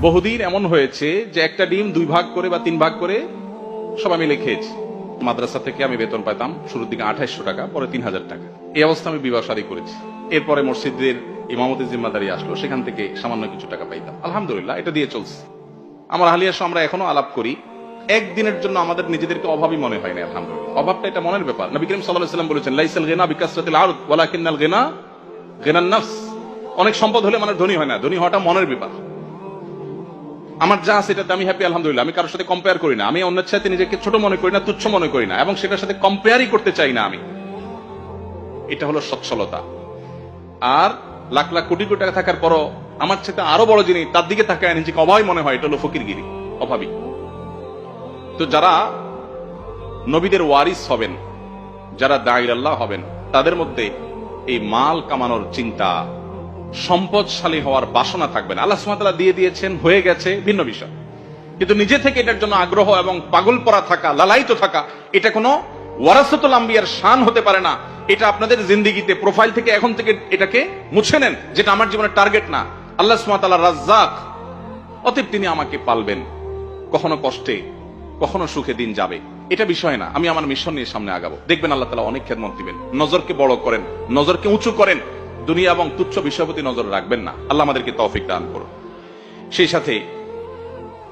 বহুদিন এমন হয়েছে যে একটা ডিম দুই ভাগ করে বা তিন ভাগ করে সবাই মিলে খেয়েছি মাদ্রাসা থেকে আমি বেতন পাইতাম শুরুর দিকে আঠাইশশো টাকা, পরে তিন হাজার টাকা। এই অবস্থা আমি বিবাহ শাদী করেছি। এরপরে মসজিদের ইমামতের জিম্মাদারি আসলো, সেখান থেকে সামান্য কিছু টাকা পাইতাম। আলহামদুলিল্লাহ, এটা দিয়ে চলছে। আমার হালিয়ার সহ আমরা এখনও আলাপ করি। একদিনের জন্য আমাদের নিজেদেরকে অভাবই মনে হয় না, আলহামদুলিল্লাহ। অভাবটা এটা মনের ব্যাপার। নবী করিম সাল্লাহ সাল্লাম বলেছেন, লাইসাল গেনা বিকাশরাতিল আরদ, ওয়ালাকিন্নাল গেনা গেনান নাফস। অনেক সম্পদ হলে মানে ধনী হয় না। ধনী হওয়াটা মনের ব্যাপার। আমার যা আছে এটাতে আমি হ্যাপি আলহামদুলিল্লাহ। আমি কারোর সাথে কম্পেয়ার করি না। আমি অন্যের সাথে নিজেকে ছোট মনে করি না, তুচ্ছ মনে করি না, এবং সেটার সাথে কম্পেয়ারই করতে চাই না আমি। এটা হলো সচ্ছলতা। আর লাখ লাখ কোটি কোটি টাকা থাকার পরও আমার সাথে আরও বড় জিনিস তার দিকে তাকায় নিজেকে অভাবই মনে হয়, এটা হলো ফকিরগিরি, অভাবী। তো যারা নবীদের ওয়ারিস হবেন, যারা দায়ির আল্লাহ হবেন, তাদের মধ্যে এই মাল কামানোর চিন্তা সম্পদশালী হওয়ার বাসনা থাকবে না। আল্লাহ সুমাতালা দিয়ে দিয়েছেন, হয়ে গেছে ভিন্ন বিষয়। কিন্তু নিজে থেকে এটার জন্য আগ্রহ এবং পাগল পরা থাকা, লালায়িত থাকা, এটা কোনো ওয়ারাসতুল আম্বিয়ার শান হতে পারে না। এটা আপনাদের জিন্দিগিতে প্রোফাইল থেকে এখন থেকে এটাকে মুছে নেন, যেটা আমার জীবনের টার্গেট না। আল্লাহ সুমাতালা রাজ্জাক, অতএব তিনি আমাকে পালবেন। কখনো কষ্টে, কখনো সুখে দিন যাবে। এটা বিষয় না। আমি আমার মিশন নিয়ে সামনে আগাবো। দেখবেন আল্লাহ তালা অনেক খেদমত দিবেন। নজরকে বড় করেন, নজরকে উঁচু করেন। দুনিয়া এবং তুচ্ছ বিষয় প্রতি নজর রাখবেন না। আল্লাহ আমাদেরকে তৌফিক দান করুন। সেই সাথে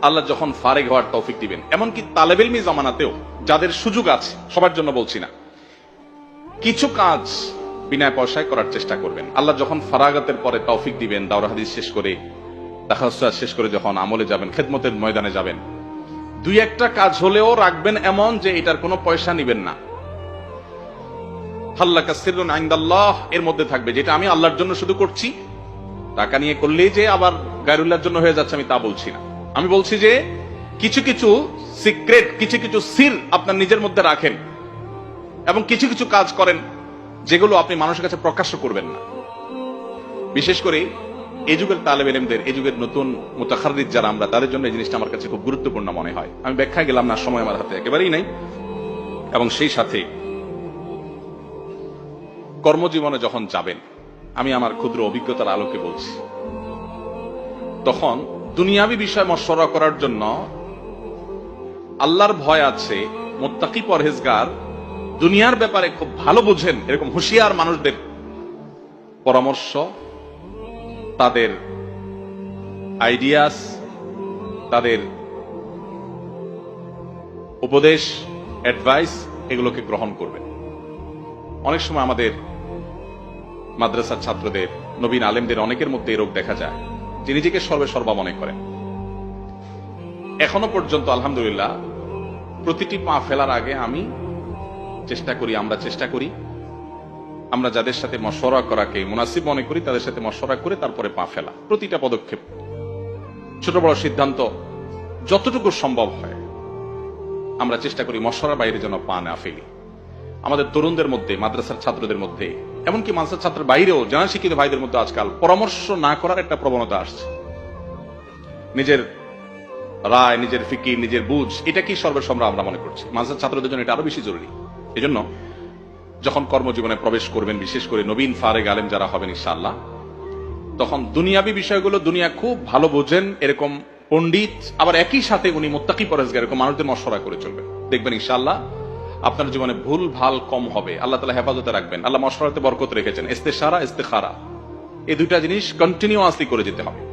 আল্লাহ যখন ফারেক হওয়ার তৌফিক দিবেন, এমনকি তালেবেলমি জমানাতেও যাদের সুযোগ আছে, সবার জন্য বলছি না, কিছু কাজ বিনা পয়সায় করার চেষ্টা করবেন। আল্লাহ যখন ফারাগাতের পরে তৌফিক দিবেন দাওরা হাদিস শেষ করে তাহাসুয়া শেষ করে যখন আমলে যাবেন, খেদমতের ময়দানে যাবেন, দুই একটা কাজ হলেও রাখবেন এমন যে এটার কোনো পয়সা নিবেন না। এর মধ্যে থাকবে, যেটা আমি আল্লাহর জন্য শুধু করছি। টাকা নিয়ে করলেই যে আবার গায়রুল্লাহর জন্য হয়ে যাচ্ছে, আমি তা বলছি না। আমি বলছি যে, কিছু কিছু সিক্রেট, কিছু কিছু সির আপনার নিজের মধ্যে রাখেন এবং কিছু কিছু কাজ করেন, যেগুলো আপনি মানুষের কাছে প্রকাশ্য করবেন না। বিশেষ করে এই যুগের তালেব এলেমদের এই যুগের নতুন মোতাখারিদ যারা আমরা, তাদের জন্য এই জিনিসটা আমার কাছে খুব গুরুত্বপূর্ণ মনে হয়। আমি ব্যাখ্যায় গেলাম না, সময় আমার হাতে একেবারেই নাই। এবং সেই সাথে কর্মজীবনে যখন যাবেন, আমি আমার ক্ষুদ্র অভিজ্ঞতার আলোকে বলছি। তখন দুনিয়াবি বিষয় মশরা করার জন্য আল্লাহর ভয় আছে, মোত্তাকি পরহেজগার দুনিয়ার ব্যাপারে খুব ভালো বোঝেন, এরকম হুঁশিয়ার মানুষদের পরামর্শ, তাদের আইডিয়াস তাদের উপদেশ অ্যাডভাইস এগুলোকে গ্রহণ করবেন। অনেক সময় আমাদের মাদ্রাসার ছাত্রদের, নবীন আলেমদের অনেকের মধ্যে এই রোগ দেখা যায়, যে নিজেকে সর্বে সর্বা মনে করেন। এখনও পর্যন্ত, আলহামদুলিল্লাহ, প্রতিটি পা ফেলার আগে আমি চেষ্টা করি, আমরা চেষ্টা করি, আমরা যাদের সাথে মশরা করাকে মুনাসিব মনে করি, তাদের সাথে মশরা করে তারপরে পা ফেলা, প্রতিটা পদক্ষেপ। ছোট বড় সিদ্ধান্ত, যতটুকু সম্ভব হয়, আমরা চেষ্টা করি মশরার বাইরে যেন পা না ফেলি। আমাদের তরুণদের মধ্যে, মাদ্রাসার ছাত্রদের মধ্যে, এমনকি মাদ্রাসার ছাত্রের বাইরেও জানা শিক্ষিত ভাইদের মধ্যে আজকাল পরামর্শ না করার একটা প্রবণতা আসছে। নিজের রায়, নিজের ফিকির, নিজের বুঝ, এটা কি সর্বসম্রা আমরা মনে করছি। মাদ্রাসার ছাত্রদের জন্য এটা আরও বেশি জরুরি। এজন্য যখন কর্মজীবনে প্রবেশ করবেন, বিশেষ করে নবীন ফারেক আলেম যারা হবেন ইনশাআল্লাহ, তখন দুনিয়াবি বিষয়গুলো দুনিয়া খুব ভালো বোঝেন, এরকম পণ্ডিত, আবার একই সাথে উনি মোত্তাকি পরেজগার, এরকম মানুষদের মশরা করে চলবেন। দেখবেন ইনশাআল্লাহ আপনার জীবনে ভুল, ভালো, কম হবে। আল্লাহ তালা হেফাজতে রাখবেন। আল্লাহ মশলাতে বরকত রেখেছেন। ইস্তেসারা ইস্তেখারা। এই দুইটা জিনিস কন্টিনিউয়াসলি করে যেতে হবে।